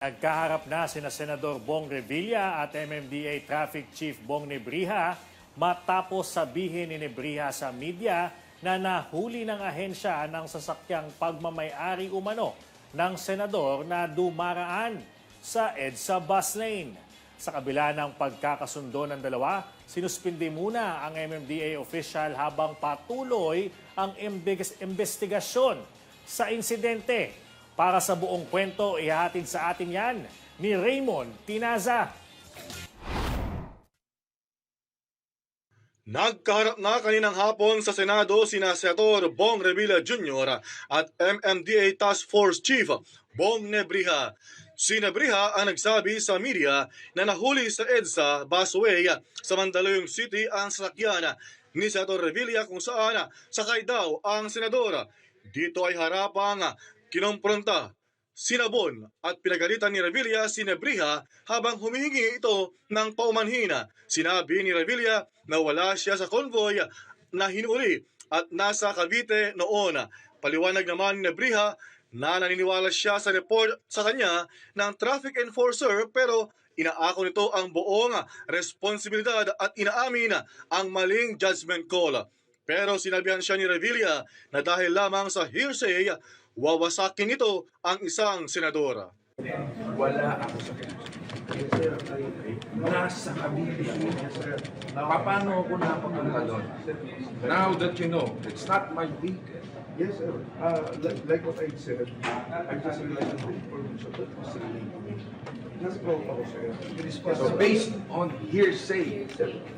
Nagkaharap na sina Senador Bong Revilla at MMDA Traffic Chief Bong Nebriha matapos sabihin ni Nebriha sa media na nahuli ng ahensya ng sasakyang pagmamayari umano ng senador na dumaraan sa EDSA bus lane. Sa kabila ng pagkakasundo ng dalawa, sinuspindi muna ang MMDA official habang patuloy ang imbes- investigasyon sa insidente. Para sa buong kwento, ihatid sa atin yan ni Raymond Tinaza. Nagkaharap na kaninang hapon sa Senado sina Senator Bong Revilla Jr. at MMDA Task Force Chief Bong Nebriha. Si Nebriha ang nagsabi sa media na nahuli sa EDSA busway sa Mandaluyong City ang sasakyan ni Senator Revilla kung saan sakay daw ang senador. Dito ay harapang kinompronta Sinabon at pinagalitan ni Revilla si Nebriha habang humihingi ito ng paumanhina. Sinabi ni Revilla na wala siya sa convoy na hinuli at nasa Cavite noon. Paliwanag naman ni Nebriha na naniniwala siya sa report sa kanya ng traffic enforcer pero inaako nito ang buong responsibilidad at inaamin ang maling judgment call. Pero sinabihan siya ni Revilla na dahil lamang sa hearsay, wawasakin nito ang isang senador. Wala ako sa Nasa City. Paano ako napapunta doon? Now that you know, it's not my vehicle. Yes, sir. Uh, like, like what I said, I just realized the information that was related. Nag-go ako, sir. So based on hearsay,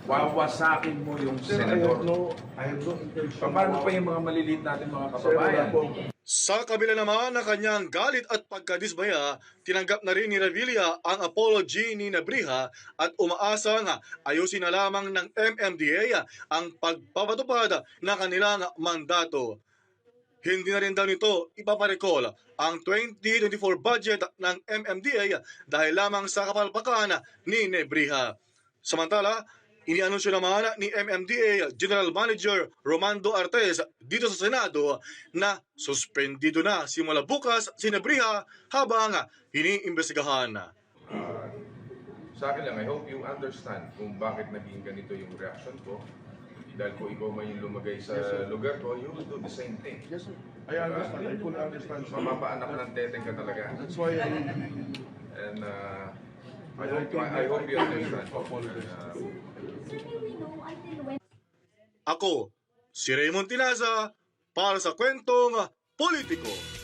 wawasakin mo yung Sir, I have senador. no, I have no intention. Paano pa yung mga maliliit natin mga kababayan? Sa kabila naman ng kanyang galit at pagkadismaya, tinanggap na rin ni Revilla ang apology ni Nabriha at umaasa nga ayusin na lamang ng MMDA ang pagpapatupad ng kanilang mandato. Hindi na rin daw nito ipaparecall ang 2024 budget ng MMDA dahil lamang sa kapalpakan ni Nebriha. Samantala, inianunsyo naman ni MMDA General Manager Romando Artes dito sa Senado na suspendido na simula bukas si Nebriha habang iniimbestigahan. Sa akin lang, I hope you understand kung bakit naging ganito yung reaction ko. Dahil kung ikaw yung lumagay sa lugar ko, you will do the same thing. Yes, sir. I understand. I fully understand, sir. Mamapaanak ng teteng ka talaga. That's why I... And uh, I, hope, I, I hope you understand. And, uh, Certainly we know until when Ako, si Raymond Tinaza para sa kwentong politiko.